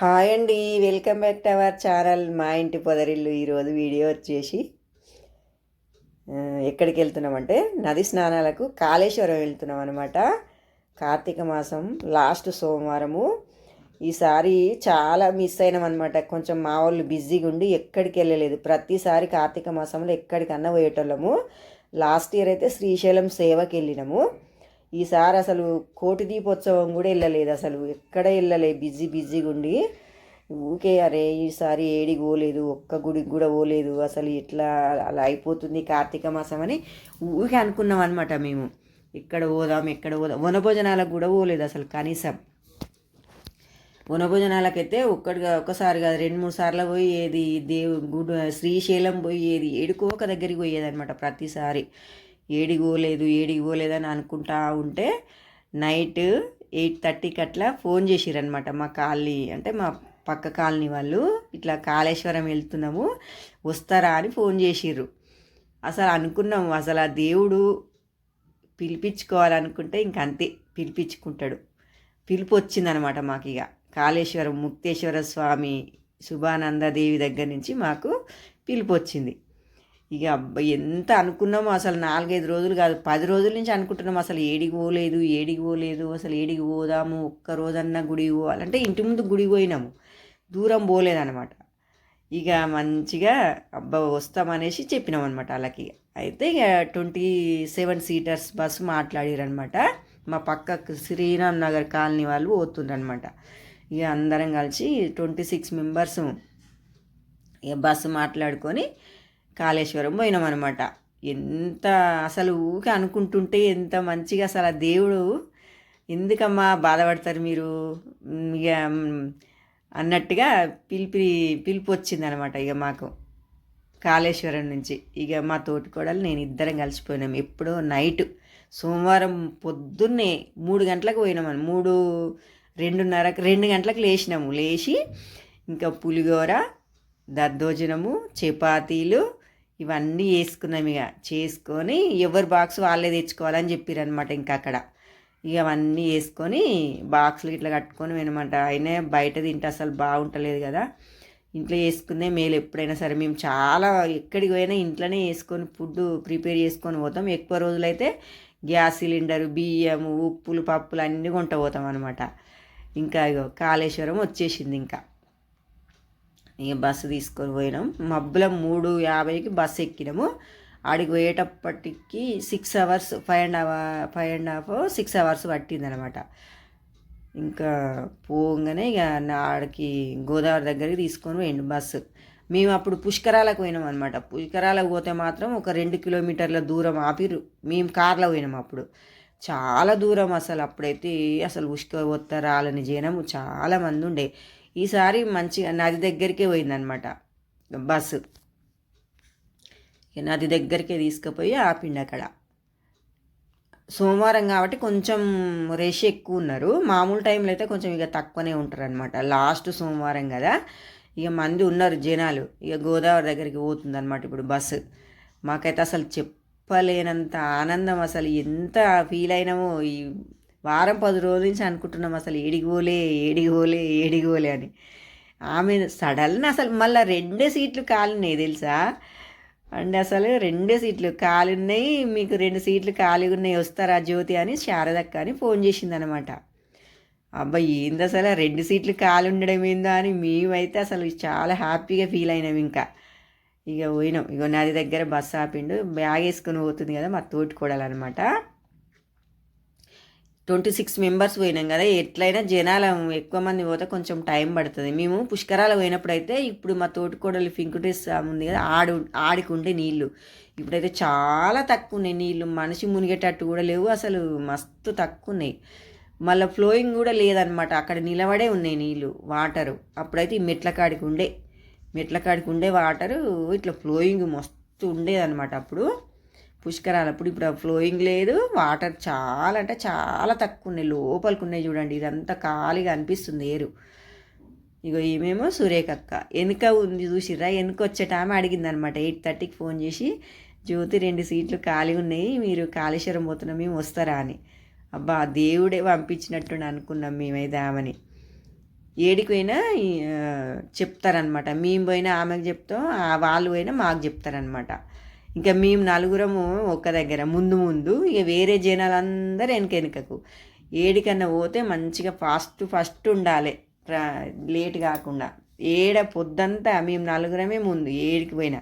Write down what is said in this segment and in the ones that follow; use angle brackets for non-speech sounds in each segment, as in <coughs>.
Hi అండి welcome back to our channel. మా ఇంటి పొదరిల్లు ఈరోజు వీడియో వచ్చేసి ఎక్కడికి వెళ్తున్నామంటే నది స్నానాలకు కాళేశ్వరం వెళ్తున్నాం అనమాట కార్తీక మాసం లాస్ట్ సోమవారము. ఈసారి చాలా మిస్ అయినాం అనమాట కొంచెం మా వాళ్ళు బిజీగా ఉండి ఎక్కడికి వెళ్ళలేదు. ప్రతిసారి కార్తీక మాసంలో ఎక్కడికన్నా పోయేటోళ్ళము. లాస్ట్ ఇయర్ అయితే శ్రీశైలం సేవకి వెళ్ళినాము. ఈసారి అసలు కోటి దీపోత్సవం కూడా వెళ్ళలేదు అసలు. ఎక్కడ వెళ్ళలే బిజీ బిజీగా ఉండి ఊకే అరే ఈసారి ఏడికి పోలేదు ఒక్క గుడికి కూడా పోలేదు. అసలు ఇట్లా అలా అయిపోతుంది కార్తీక మాసం అని ఊకే అనుకున్నాం అనమాట మేము. ఎక్కడ పోదాం ఎక్కడ పోదాం. వనభోజనాలకు కూడా పోలేదు అసలు కనీసం. వనభోజనాలకైతే ఒక్కడిగా ఒక్కసారి కాదు రెండు మూడు సార్లు పోయేది. దేవు గుడి శ్రీశైలం పోయేది. ఏడుకో ఒక దగ్గరికి పోయేది అనమాట ప్రతిసారి. ఏడికి పోలేదు ఏడికి పోలేదని అనుకుంటా ఉంటే నైట్ ఎయిట్ థర్టీకి అట్లా ఫోన్ చేసిరనమాట మా కాలనీ అంటే మా పక్క కాలనీ వాళ్ళు. ఇట్లా కాళేశ్వరం వెళ్తున్నాము వస్తారా అని ఫోన్ చేసిర్రు. అసలు అనుకున్నాము అసలు ఆ దేవుడు పిలిపించుకోవాలనుకుంటే ఇంక అంతే పిలిపించుకుంటాడు. పిలుపు వచ్చిందనమాట మాకు ఇక కాళేశ్వరం ముక్తేశ్వర స్వామి శుభానందదేవి దగ్గర నుంచి మాకు పిలుపు వచ్చింది. ఇక అబ్బా ఎంత అనుకున్నామో అసలు నాలుగైదు రోజులు కాదు పది రోజుల నుంచి అనుకుంటున్నాం అసలు ఏడికి పోలేదు ఏడికి పోలేదు అసలు ఏడికి పోదాము ఒక్క రోజన్నా గుడికి పోవాలంటే ఇంటి ముందు గుడికి పోయినాము. దూరం పోలేదనమాట ఇక మంచిగా అబ్బా వస్తామనేసి చెప్పినాం అనమాట వాళ్ళకి. అయితే ఇక ట్వంటీ సెవెన్ సీటర్స్ బస్సు మాట్లాడిరనమాట మా పక్క శ్రీరామ్ నగర్ కాలనీ వాళ్ళు పోతుండ్రనమాట ఇక అందరం కలిసి ట్వంటీ సిక్స్ మెంబర్స్ ఇక బస్సు మాట్లాడుకొని కాళేశ్వరం పోయినాం అనమాట ఎంత అసలు ఊకే అనుకుంటుంటే ఎంత మంచిగా అసలు ఆ దేవుడు ఎందుకమ్మా బాధపడతారు మీరు? ఇక అన్నట్టుగా పిలిపి పిలుపు వచ్చిందనమాట ఇక మాకు. కాళేశ్వరం నుంచి. ఇక మా తోటికోడలు నేను ఇద్దరం కలిసిపోయినాం. ఎప్పుడో నైట్. సోమవారం పొద్దున్నే మూడు గంటలకు పోయినామని మూడు రెండున్నరకు రెండు గంటలకు లేచినాము. లేచి ఇంకా పులిగోర దద్దోజనము చపాతీలు ఇవన్నీ వేసుకున్నాం ఇక చేసుకొని ఎవరి బాక్స్ వాళ్ళే తెచ్చుకోవాలని చెప్పారనమాట ఇంకా అక్కడ. ఇక అవన్నీ వేసుకొని బాక్స్లు ఇట్లా కట్టుకొని వినమాట అయినా బయట తింటే అసలు బాగుంటలేదు కదా. ఇంట్లో వేసుకునే మేలు ఎప్పుడైనా సరే. మేము చాలా ఎక్కడికి పోయినా ఇంట్లోనే వేసుకొని ఫుడ్ ప్రిపేర్ చేసుకొని పోతాం. ఎక్కువ రోజులైతే గ్యాస్ సిలిండర్ బియ్యము ఉప్పులు పప్పులు అన్నీ కొంట పోతాం అనమాట ఇంకా ఇగో కాళేశ్వరం వచ్చేసింది ఇంకా. ఇక బస్సు తీసుకొని పోయినాం. మబ్బుల మూడు యాభైకి బస్సు ఎక్కినాము. ఆడికి పోయేటప్పటికి six hours five and half five and half six hours పట్టిందనమాట. ఇంకా పోగానే ఇక ఆడికి గోదావరి దగ్గరికి తీసుకొని పోయిండు బస్సు. మేము అప్పుడు పుష్కరాలకు పోయినాం అనమాట. పుష్కరాలకు పోతే మాత్రం ఒక రెండు కిలోమీటర్ల దూరం ఆపిరు మేము కార్లో పోయినాం అప్పుడు. చాలా దూరం అసలు అప్పుడైతే అసలు ఉష్క పోతా రాలని జనము చాలా మంది ఉండే. ఈసారి మంచిగా నది దగ్గరికే పోయిందనమాట బస్సు. ఇక నది దగ్గరికే తీసుకుపోయి ఆపిండు అక్కడ సోమవారం కాబట్టి కొంచెం రష్ ఎక్కువ ఉన్నారు. మామూలు టైంలో అయితే కొంచెం ఇక తక్కువనే ఉంటారు అనమాట లాస్ట్ సోమవారం కదా. ఇక మంది ఉన్నారు జనాలు. ఇక గోదావరి దగ్గరికి పోతుంది అనమాట ఇప్పుడు బస్సు. మాకైతే అసలు చెప్పలేనంత ఆనందం అసలు ఎంత ఫీల్ అయినామో ఈ వారం పది రోజుల నుంచి అనుకుంటున్నాం అసలు ఏడిగోలే ఏడిగోలే ఏడిగోలే అని. ఆమె సడన్ అసలు మళ్ళీ రెండే సీట్లు కాలినాయి తెలుసా? అండ్ అసలు రెండే సీట్లు ఖాళీ ఉన్నాయి మీకు రెండు సీట్లు ఖాళీగా ఉన్నాయి వస్తారా జ్యోతి అని శారదక్క అని ఫోన్ చేసింది అనమాట అబ్బాయి ఏంది అసలు రెండు సీట్లు ఖాళీ ఉండడం ఏందో అని మేమైతే అసలు చాలా హ్యాపీగా ఫీల్ అయినాం ఇంకా. ఇక పోయినాం. ఇక నది దగ్గర బస్సు ఆపిండు బ్యాగ్ వేసుకొని పోతుంది కదా మా తోటి కోడాలన్నమాట ట్వంటీ సిక్స్ మెంబర్స్ పోయినాం కదా ఎట్లయినా జనాలు ఎక్కువ మంది పోతే కొంచెం టైం పడుతుంది. మేము పుష్కరాలు పోయినప్పుడు అయితే ఇప్పుడు మా తోటికోడలు పింకుటేస్ ఉంది కదా ఆడు ఆడికుండే నీళ్ళు ఇప్పుడైతే చాలా తక్కువ ఉన్నాయి నీళ్ళు మనిషి మునిగేటట్టు కూడా లేవు అసలు మస్తు తక్కువ ఉన్నాయి మళ్ళీ ఫ్లోయింగ్ కూడా లేదనమాట అక్కడ నిలబడే ఉన్నాయి నీళ్ళు వాటరు. అప్పుడైతే ఈ మెట్ల కాడికి ఉండే మెట్ల కాడికి ఉండే వాటరు ఇట్లా ఫ్లోయింగ్ మస్తు ఉండేదన్నమాట అప్పుడు. పుష్కరాలప్పుడు ఇప్పుడు ఫ్లోయింగ్ లేదు వాటర్ చాలా అంటే చాలా తక్కువ ఉన్నాయి లోపలికి ఉన్నాయి చూడండి. ఇదంతా ఖాళీగా అనిపిస్తుంది ఏరు. ఇగో ఈమెమో సురేఖక్క వెనుక ఉంది చూసిర్రా? వెనుక వచ్చేట ఆమె అడిగింది అనమాట ఎయిట్ థర్టీకి ఫోన్ చేసి జ్యోతి రెండు సీట్లు ఖాళీ ఉన్నాయి. మీరు కాళేశ్వరం పోతున్నాం. మేము వస్తారా? అని. అబ్బా దేవుడే పంపించినట్టు అనుకున్నాం మేమైతే ఆమెని. ఏడికి పోయినా చెప్తారనమాట. మేము పోయినా ఆమెకు చెప్తాం ఆ వాళ్ళు పోయినా మాకు చెప్తారనమాట. ఇంకా మేము నలుగురము ఒక్క దగ్గర ముందు ముందు ఇక వేరే జనాలందరూ వెనక వెనుకకు. ఏడికన్నా పోతే మంచిగా ఫాస్ట్ ఫస్ట్ ఉండాలి. లేట్ కాకుండా. ఏడ పొద్దంతా మేము నలుగురమే ముందు ఏడికి పోయినా.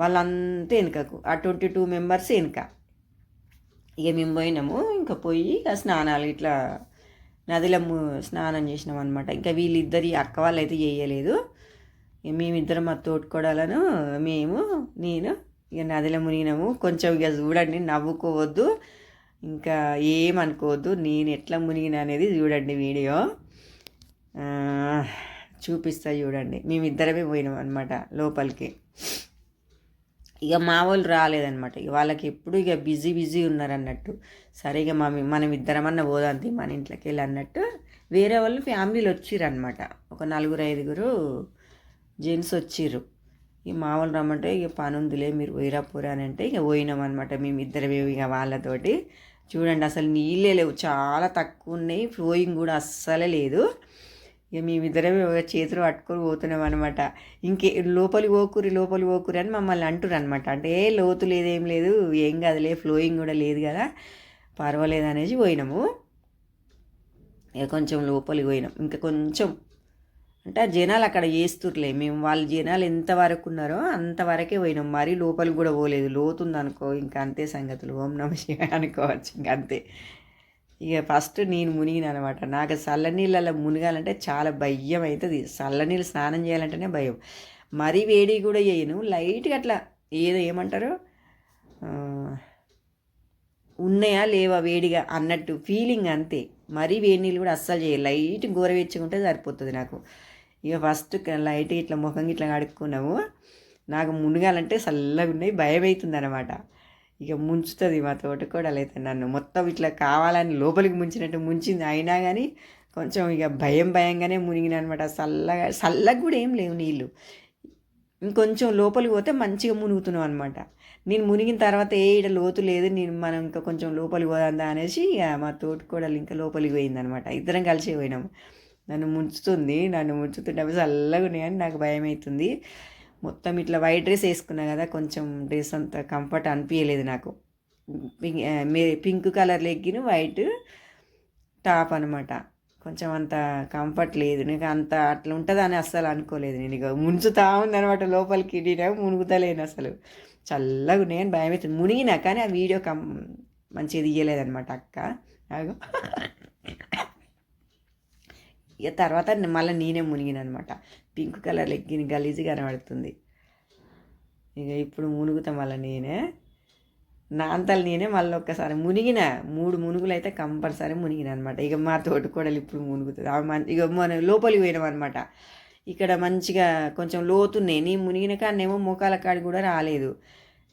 వాళ్ళంతా వెనుకకు ఆ ట్వంటీ టూ మెంబర్స్ వెనుక. ఇక మేము పోయినాము ఇంకా పోయి ఇక స్నానాలు ఇట్లా నదిలో స్నానం చేసినాం అనమాట ఇంకా వీళ్ళిద్దరి అక్క వాళ్ళు అయితే చేయలేదు. ఇక మేమిద్దరం మా తోడుకోడాలను మేము నేను ఇక నదిలో మునిగినాము. కొంచెం ఇక చూడండి నవ్వుకోవద్దు. ఇంకా ఏమనుకోవద్దు నేను ఎట్లా మునిగిన అనేది చూడండి వీడియో. చూపిస్తా చూడండి. మేమిద్దరమే పోయినాం అనమాట లోపలికి. ఇక మా వాళ్ళు రాలేదనమాట ఇక వాళ్ళకి ఎప్పుడు ఇక బిజీ బిజీ ఉన్నారన్నట్టు సరే ఇక మా మనం ఇద్దరమన్నా పోదాంతి మన ఇంట్లోకి వెళ్ళి అన్నట్టు. వేరే వాళ్ళు ఫ్యామిలీలు వచ్చిర్రు ఒక నలుగురు ఐదుగురు జెంట్స్ వచ్చిర్రు. ఇక మామూలు రమ్మంటే ఇక పని ఉందిలే మీరు పోయిరా పోరా అని అంటే ఇక పోయినాం అనమాట మేము ఇద్దరమే ఇక వాళ్ళతోటి. చూడండి అసలు నీళ్ళే లేవు చాలా తక్కువ ఉన్నాయి ఫ్లోయింగ్ కూడా అస్సలే లేదు. ఇక మేమిద్దరమే చేతులు పట్టుకొని పోతున్నాం అనమాట ఇంకే లోపలి ఓకురి లోపలి ఓకురి అని మమ్మల్ని అంటురు అనమాట అంటే ఏ లోతు లేదేం లేదు ఏం కాదులే ఫ్లోయింగ్ కూడా లేదు కదా పర్వాలేదు అనేసి పోయినాము. ఇక కొంచెం లోపలికి పోయినాం. ఇంకా కొంచెం అంటే ఆ జనాలు అక్కడ వేస్తుర్లే మేము వాళ్ళ జనాలు ఎంతవరకు ఉన్నారో అంతవరకే పోయినాం. మరీ లోపలికి కూడా పోలేదు. లోతుందనుకో ఇంకా అంతే సంగతులు. ఓం నమ శివాయ అనుకోవచ్చు ఇంకా అంతే. ఇక ఫస్ట్ నేను మునిగిన అనమాట నాకు చల్లనీళ్ళలో మునగాలంటే చాలా భయం అవుతుంది చల్లనీళ్ళు స్నానం చేయాలంటేనే భయం. మరీ వేడి కూడా చేయను. లైట్గా అట్లా ఏదో ఏమంటారు? ఉన్నాయా లేవా వేడిగా అన్నట్టు ఫీలింగ్ అంతే. మరీ వేడి నీళ్ళు కూడా అస్సలు చేయాలి లైట్ గోరవెచ్చుకుంటే సరిపోతుంది నాకు. ఇక ఫస్ట్ లైట్ ఇట్లా ముఖం ఇట్లా కడుక్కున్నాము. నాకు మునగాలంటే చల్లగా ఉన్నాయి భయం అవుతుంది అనమాట ఇక ముంచుతుంది మా తోటకోడలు అయితే నన్ను. మొత్తం ఇట్లా కావాలని లోపలికి ముంచినట్టు ముంచింది. అయినా కానీ కొంచెం ఇక భయం భయంగానే మునిగిన అనమాట చల్లగా చల్లగా కూడా ఏం లేవు నీళ్ళు ఇంకొంచెం లోపలికి పోతే మంచిగా మునుగుతున్నాం అనమాట నేను మునిగిన తర్వాత ఏ ఇడ లోతు లేదు నేను మనం ఇంకా కొంచెం లోపలికి పోదా అనేసి ఇక మా కూడా ఇంకా లోపలికి పోయింది అనమాట ఇద్దరం కలిసి పోయినాము. నన్ను ముంచుతుంది నన్ను ముంచుతుంటే అవి చల్లగా ఉన్నాయని నాకు భయం అవుతుంది మొత్తం ఇట్లా వైట్ డ్రెస్ వేసుకున్నా కదా కొంచెం డ్రెస్ అంత కంఫర్ట్ అనిపించలేదు నాకు. పింక్ పింక్ కలర్ లెగ్గిన వైట్ టాప్ అనమాట కొంచెం అంత కంఫర్ట్ లేదు. నీకు అంత అట్లా ఉంటుందని అస్సలు అనుకోలేదు నేను. ఇక ముంచుతా ఉందనమాట లోపలికి నేను మునుగుతలేను అసలు. చల్లగా ఉన్నాయని భయం అవుతుంది మునిగినా కానీ ఆ వీడియో కం మంచిగా తీయలేదనమాట అక్క. నాకు ఇక తర్వాత మళ్ళీ నేనే మునిగిన అనమాట పింక్ కలర్ లెగ్గిన గలీజు కనబడుతుంది. ఇక ఇప్పుడు మునుగుతా మళ్ళీ నేనే. నా అంతలు నేనే మళ్ళీ ఒక్కసారి మునిగిన. మూడు మునుగులు అయితే కంపల్సరీ మునిగిన అనమాట ఇక మా తోటికోడలు ఇప్పుడు మునుగుతుంది. ఆమె మన్- ఇక మన లోపలికి పోయినాం అనమాట ఇక్కడ మంచిగా కొంచెం లోతున్నాయి. నీ మునిగిన కాడనేమో మోకాల కాడి కూడా రాలేదు.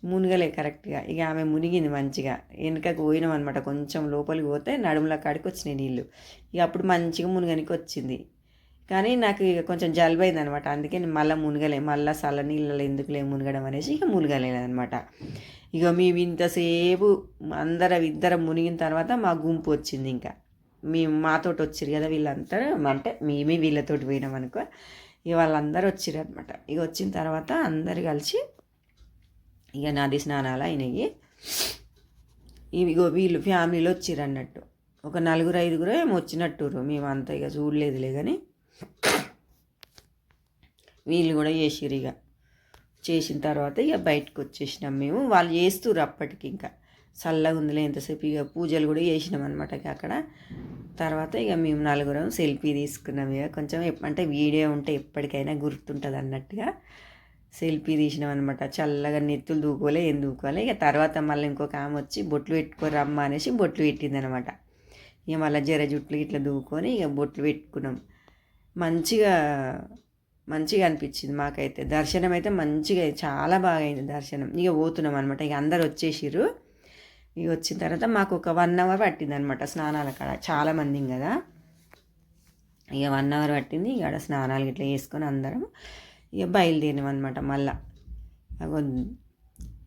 మునగలే కరెక్ట్గా. ఇక ఆమె మునిగింది మంచిగా. వెనుకకు పోయినాం అనమాట కొంచెం లోపలికి పోతే నడుముల కాడికి వచ్చినాయి నీళ్ళు ఇక అప్పుడు మంచిగా మునగనికి వచ్చింది. కానీ నాకు ఇక కొంచెం జలుబైంది అనమాట అందుకే నేను మళ్ళీ మునగలే మళ్ళీ చల్ల నీళ్ళలో ఎందుకులే మునగడం అనేసి ఇక మునగలేదనమాట ఇక మేము ఇంతసేపు అందరం ఇద్దరం మునిగిన తర్వాత మా గుంపు వచ్చింది ఇంకా. మేము మాతోటి వచ్చారు కదా వీళ్ళంతా అంటే మేమే వీళ్ళతోటి పోయినాం అనుకో. ఇక వాళ్ళందరూ వచ్చిర్రు అనమాట ఇక వచ్చిన తర్వాత అందరు కలిసి ఇక నది స్నానాలు అయినాయి. ఇవిగో వీళ్ళు ఫ్యామిలీలో వచ్చిరన్నట్టు. ఒక నలుగురు ఐదుగురు ఏమో వచ్చినట్టురు మేము ఇక చూడలేదులే కానీ వీళ్ళు కూడా చేసిర్రు ఇక. చేసిన తర్వాత ఇక బయటకు వచ్చేసినాం మేము. వాళ్ళు చేస్తుర్రు అప్పటికి ఇంకా. చల్లగా ఉందిలే ఎంతసేపు ఇక పూజలు కూడా చేసినాం అనమాట ఇక అక్కడ. తర్వాత ఇక మేము నలుగురం సెల్ఫీ తీసుకున్నాం ఇక. కొంచెం అంటే వీడియో ఉంటే ఎప్పటికైనా గుర్తుంటుంది అన్నట్టుగా సెల్ఫీ తీసినాం అనమాట చల్లగా నెత్తులు దూకోలే ఏం దూకోలే. ఇక తర్వాత మళ్ళీ ఇంకొక ఆమె వచ్చి బొట్లు పెట్టుకొని రమ్మ అనేసి బొట్లు పెట్టిందనమాట ఇక మళ్ళీ జర జుట్లు ఇట్లా దూకొని ఇక బొట్లు పెట్టుకున్నాం. మంచిగా మంచిగా అనిపించింది మాకైతే. దర్శనం అయితే మంచిగా చాలా బాగా అయింది దర్శనం. ఇక పోతున్నాం అనమాట ఇక అందరు వచ్చేసిర్రు. ఇక వచ్చిన తర్వాత మాకు ఒక వన్ అవర్ పట్టింది అనమాట స్నానాల కాడ. చాలామంది కదా. ఇక వన్ అవర్ పట్టింది. ఇక ఆడ స్నానాలు ఇట్లా చేసుకొని అందరం ఇక బయలుదేరినాం అనమాట మళ్ళా. అగో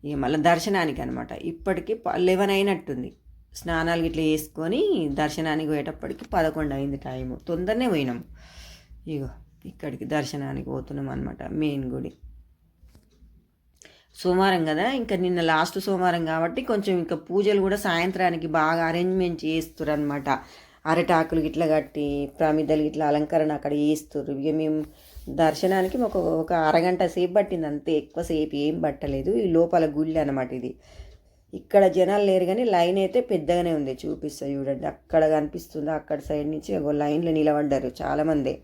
ఇక మళ్ళీ దర్శనానికి అనమాట ఇప్పటికి లెవెన్ అయినట్టుంది స్నానాలు ఇట్లా వేసుకొని దర్శనానికి పోయేటప్పటికి పదకొండు అయింది టైము. తొందరనే పోయినాం. ఇగో ఇక్కడికి దర్శనానికి పోతున్నాం అనమాట మెయిన్ గుడి. సోమవారం కదా ఇంకా నిన్న లాస్ట్ సోమవారం కాబట్టి కొంచెం ఇంకా పూజలు కూడా సాయంత్రానికి బాగా అరేంజ్మెంట్ చేస్తారు అనమాట అరటాకులు ఇట్లా కట్టి ప్రమిదలు ఇట్లా అలంకరణ అక్కడ చేస్తారు ఇక మేము దర్శనానికి ఒక ఒక అరగంట సేపు పట్టింది అంతే ఎక్కువసేపు ఏం పట్టలేదు. ఈ లోపల గుళ్ళు అనమాట ఇది. ఇక్కడ జనాలు లేరు కానీ లైన్ అయితే పెద్దగానే ఉంది చూపిస్తా చూడండి. అక్కడ కనిపిస్తుంది అక్కడ సైడ్ నుంచి ఒక లైన్లో నిలబడ్డారు చాలామంది.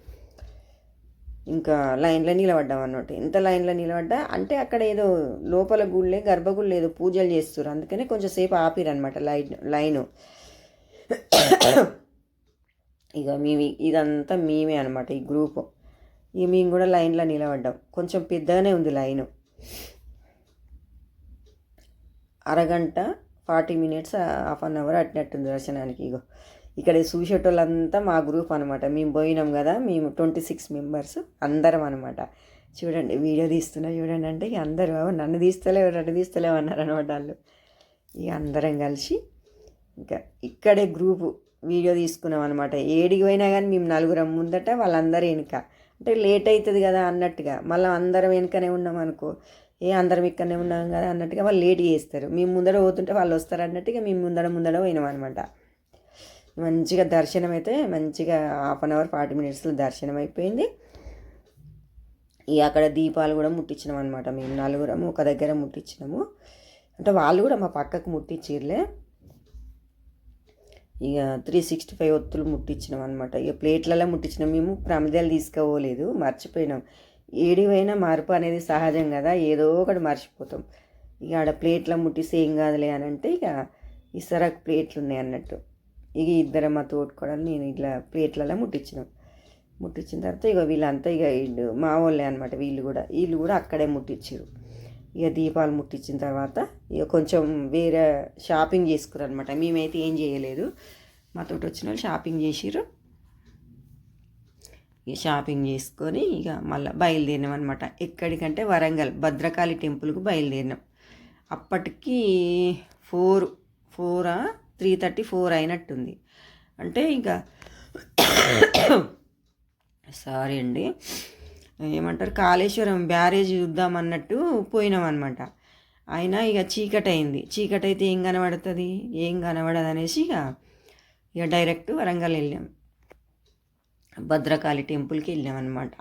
ఇంకా లైన్లో నిలబడ్డాం అన్నమాట. ఎంత లైన్లో నిలబడ్డా? అంటే అక్కడ ఏదో లోపల గుళ్ళే గర్భగుళ్ళు ఏదో పూజలు చేస్తారు అందుకనే కొంచెం సేపు ఆపిరనమాట లైన్ లైను. <coughs> ఇక మేము ఇదంతా మేమే అనమాట ఈ గ్రూపు. ఇక మేము కూడా లైన్లో నిలబడ్డాం. కొంచెం పెద్దగానే ఉంది లైను. అరగంట forty minutes half an hour అట్టినట్టుంది దర్శనానికి. ఇగో ఇక్కడ చూసేటోళ్ళంతా మా గ్రూప్ అనమాట మేము పోయినాం కదా మేము ట్వంటీ సిక్స్ మెంబర్స్ అందరం అనమాట చూడండి వీడియో తీస్తున్నా చూడండి అంటే ఇక అందరూ నన్ను తీస్తలేవు నన్ను తీస్తలేవు అన్నారు అనమాట వాళ్ళు. ఇక అందరం కలిసి ఇంకా ఇక్కడే గ్రూపు వీడియో తీసుకున్నాం అనమాట ఏడికి పోయినా కానీ మేము నలుగురం ముందట వాళ్ళందరూ వెనుక. అంటే లేట్ అవుతుంది కదా అన్నట్టుగా. మళ్ళీ అందరం వెనుకనే ఉన్నాం అనుకో. ఏ అందరం ఇక్కడనే ఉన్నాం కదా అన్నట్టుగా వాళ్ళు లేట్ చేస్తారు. మేము ముందర పోతుంటే వాళ్ళు వస్తారు అన్నట్టుగా మేము ముందర ముందర పోయినాం అనమాట మంచిగా దర్శనం అయితే మంచిగా హాఫ్ అన్ అవర్ ఫార్టీ మినిట్స్లో దర్శనం అయిపోయింది. ఇక అక్కడ దీపాలు కూడా ముట్టించినాం అనమాట మేము నలుగురము ఒక దగ్గర ముట్టించినాము. అంటే వాళ్ళు కూడా మా పక్కకు ముట్టించిర్లే. ఇక త్రీ సిక్స్టీ ఫైవ్ ఒత్తులు ముట్టించినాం అనమాట ఇక ప్లేట్లలో ముట్టించినాం మేము ప్రమిదాలు తీసుకుపోలేదు మర్చిపోయినాం. ఏడివైనా మార్పు అనేది సహజం కదా. ఏదో ఒకటి మర్చిపోతాం. ఇక ఆడ ప్లేట్లో ముట్టిస్తే ఏం కాదులే అని అంటే ఇక ఇసరకు ప్లేట్లు ఉన్నాయి అన్నట్టు. ఇక ఇద్దరు మా తోడుకోవడం నేను ఇట్లా ప్లేట్లలో ముట్టించినాం ముట్టించిన తర్వాత ఇక వీళ్ళంతా ఇక వీళ్ళు మా వాళ్ళే అనమాట వీళ్ళు కూడా. వీళ్ళు కూడా అక్కడే ముట్టించారు ఇక దీపాలు ముట్టించిన తర్వాత ఇక కొంచెం వేరే షాపింగ్ చేసుకురు అనమాట మేమైతే ఏం చేయలేదు. మాతో వచ్చిన వాళ్ళు షాపింగ్ చేసిర్రు. ఇక షాపింగ్ చేసుకొని ఇక మళ్ళీ బయలుదేరినాం అనమాట ఎక్కడికంటే వరంగల్ భద్రకాళి టెంపుల్కు బయలుదేరినాం. అప్పటికి ఫోర్ ఫోరా త్రీ థర్టీ ఫోర్ అయినట్టుంది. అంటే ఇంకా సారీ అండి. ఏమంటారు కాళేశ్వరం బ్యారేజ్ చూద్దాం అన్నట్టు పోయినాం అనమాట అయినా ఇక చీకటి అయింది చీకటి అయితే ఏం కనబడుతుంది? ఏం కనబడదు అనేసి ఇక ఇక డైరెక్ట్ వరంగల్ వెళ్ళాం. భద్రకాళి టెంపుల్కి వెళ్ళాం అనమాట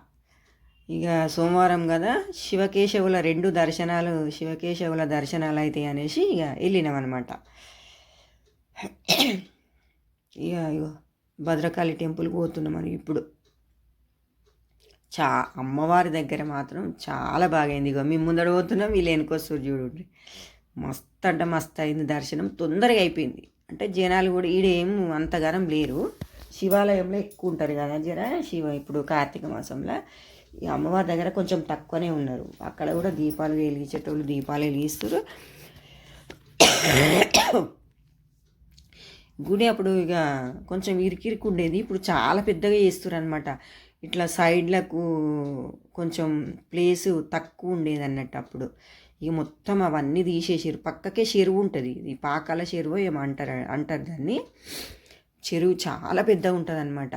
ఇక సోమవారం కదా శివకేశవుల రెండు దర్శనాలు శివకేశవుల దర్శనాలు అయితే అనేసి ఇక వెళ్ళినాం అనమాట ఇక భద్రకాళి టెంపుల్కి పోతున్నాం మనం ఇప్పుడు. చా అమ్మవారి దగ్గర మాత్రం చాలా బాగా అయింది ఇగో. మేము ముందర పోతున్నాం వీళ్ళు వెనుకొస్తారు చూడండి. మస్తు అంటే మస్తు అయింది దర్శనం. తొందరగా అయిపోయింది. అంటే జనాలు కూడా ఈడేం అంతగానం లేరు. శివాలయంలో ఎక్కువ ఉంటారు కదా జర శివ ఇప్పుడు కార్తీక మాసంలో. ఈ అమ్మవారి దగ్గర కొంచెం తక్కువనే ఉన్నారు. అక్కడ కూడా దీపాలు వెలిగించేటోళ్ళు దీపాలు వెలిగిస్తారు. గుడి అప్పుడు ఇక కొంచెం ఇరికిరికి ఉండేది. ఇప్పుడు చాలా పెద్దగా చేస్తారు అనమాట ఇట్లా సైడ్లకు కొంచెం ప్లేస్ తక్కువ ఉండేది అన్నట్టు అప్పుడు. ఇక మొత్తం అవన్నీ తీసేసారు పక్కకే చెరువు ఉంటుంది. ఇది పాకాల చెరువు ఏమో అంటారు అంటారు దాన్ని. చెరువు చాలా పెద్దగా ఉంటుంది అనమాట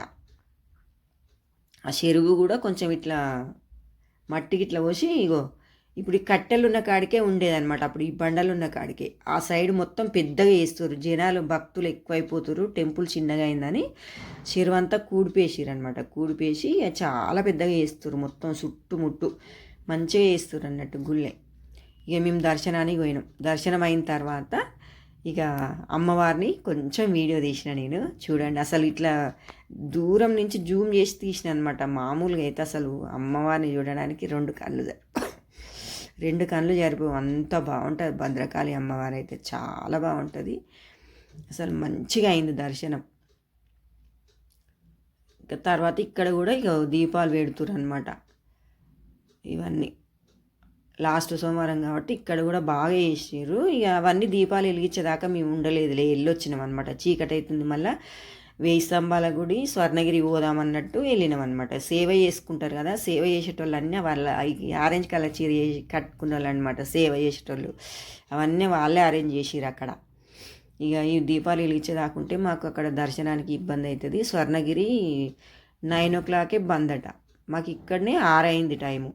ఆ చెరువు కూడా కొంచెం ఇట్లా మట్టికి ఇట్లా పోసి ఇగో ఇప్పుడు ఈ కట్టెలు ఉన్న కాడికే ఉండేదన్నమాట. అప్పుడు ఈ బండలు ఉన్న కాడికే. ఆ సైడ్ మొత్తం పెద్దగా వేస్తారు జనాలు భక్తులు ఎక్కువైపోతారు టెంపుల్ చిన్నగా అయిందని చెరువు అంతా కూడిపేసి చాలా పెద్దగా వేస్తారు మొత్తం చుట్టుముట్టు మంచిగా వేస్తారు అన్నట్టు గుళ్ళే. ఇక మేము దర్శనానికి పోయినాం. దర్శనం అయిన తర్వాత ఇక అమ్మవారిని కొంచెం వీడియో తీసిన నేను. చూడండి అసలు ఇట్లా దూరం నుంచి జూమ్ చేసి తీసిన అనమాట మామూలుగా అయితే అసలు అమ్మవారిని చూడడానికి రెండు కళ్ళు రెండు కళ్ళు జరిపి అంత బాగుంటుంది. భద్రకాళి అమ్మవారు అయితే చాలా బాగుంటుంది. అసలు మంచిగా అయింది దర్శనం. ఇంకా తర్వాత ఇక్కడ కూడా ఇక దీపాలు పెడుతురు అనమాట ఇవన్నీ. లాస్ట్ సోమవారం కాబట్టి ఇక్కడ కూడా బాగా వేసారు ఇక అవన్నీ దీపాలు వెలిగించేదాకా మేము ఉండలేదులే వెళ్ళొచ్చినాం అనమాట చీకటి అవుతుంది మళ్ళీ. వేయి స్తంభాల గుడి స్వర్ణగిరి పోదామన్నట్టు వెళ్ళినాం అనమాట సేవ చేసుకుంటారు కదా సేవ చేసేటోళ్ళు అన్నీ వాళ్ళ ఆరెంజ్ కలర్ చీర కట్టుకున్న వాళ్ళు అనమాట సేవ చేసేటోళ్ళు. అవన్నీ వాళ్ళే అరేంజ్ చేసిరు అక్కడ. ఇక ఈ దీపాలు వెలిగించేదాకుంటే మాకు అక్కడ దర్శనానికి ఇబ్బంది అవుతుంది స్వర్ణగిరి నైన్ ఓ క్లాకే బంద్ అట మాకు ఇక్కడనే ఆరైంది టైము.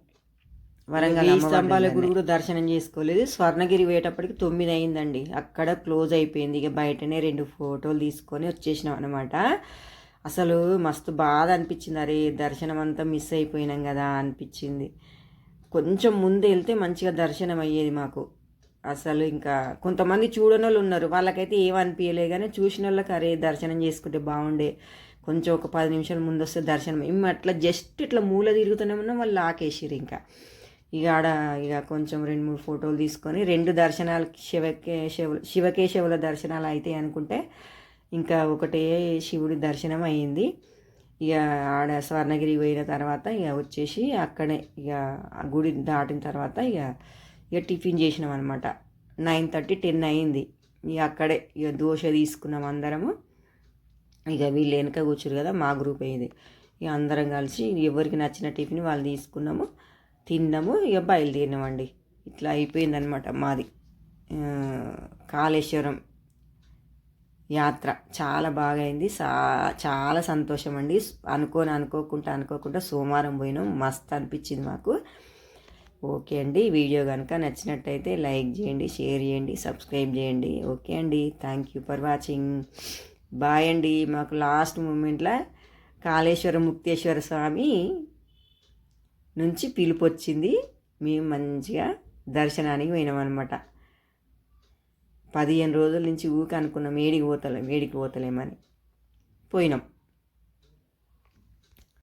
వరంగల్ స్తంభాల గుడి కూడా దర్శనం చేసుకోలేదు. స్వర్ణగిరి పోయేటప్పటికి తొమ్మిది అయిందండి అక్కడ క్లోజ్ అయిపోయింది. ఇక బయటనే రెండు ఫోటోలు తీసుకొని వచ్చేసినాం అనమాట అసలు మస్తు బాధ అనిపించింది. అరే దర్శనం అంతా మిస్ అయిపోయినాం కదా అనిపించింది. కొంచెం ముందు వెళ్తే మంచిగా దర్శనం అయ్యేది మాకు. అసలు ఇంకా కొంతమంది చూడని వాళ్ళు ఉన్నారు. వాళ్ళకైతే ఏమనిపించలే కానీ చూసిన వాళ్ళకి అరే దర్శనం చేసుకుంటే బాగుండే. కొంచెం ఒక పది నిమిషాల ముందు వస్తే దర్శనం. మేము అట్లా జస్ట్ ఇట్లా మూల తిరుగుతూనే ఉన్నాం. వాళ్ళు లాకేసిరు ఇంకా. ఇక ఆడ ఇక కొంచెం రెండు మూడు ఫోటోలు తీసుకొని రెండు దర్శనాలు శివకేశవ శివకేశవుల దర్శనాలు అయితే అనుకుంటే ఇంకా ఒకటే శివుడి దర్శనం అయ్యింది ఇక ఆడ స్వర్ణగిరి పోయిన తర్వాత ఇక వచ్చేసి అక్కడే ఇక ఆ గుడి దాటిన తర్వాత ఇక ఇక టిఫిన్ చేసినాం అనమాట నైన్ థర్టీ టెన్ అయింది. ఇక అక్కడే ఇక దోశ తీసుకున్నాం అందరము. ఇక వీళ్ళు వెనక కూర్చురు కదా మా గ్రూప్ అయింది. ఇక అందరం కలిసి ఎవరికి నచ్చిన టిఫిన్ వాళ్ళు తీసుకున్నాము. తిన్నాము ఇక బయలుదేరినామండి. ఇట్లా అయిపోయిందనమాట మాది. కాళేశ్వరం యాత్ర. చాలా బాగా అయింది చాలా సంతోషం అండి అనుకోని అనుకోకుండా అనుకోకుండా సోమవారం పోయినాం. మస్త్ అనిపించింది మాకు. ఓకే అండి. వీడియో కనుక నచ్చినట్టయితే లైక్ చేయండి షేర్ చేయండి సబ్స్క్రైబ్ చేయండి. ఓకే అండి. Thank you for watching. Bye అండి. మాకు లాస్ట్ మూమెంట్లో కాళేశ్వర ముక్తేశ్వర స్వామి నుంచి పిలుపు వచ్చింది మేము మంచిగా దర్శనానికి పోయినామన్నమాట. పదిహేను రోజుల నుంచి ఊక అనుకున్నాం ఏడికి పోతలేం ఏడికి పోతలేమని. పోయినాం.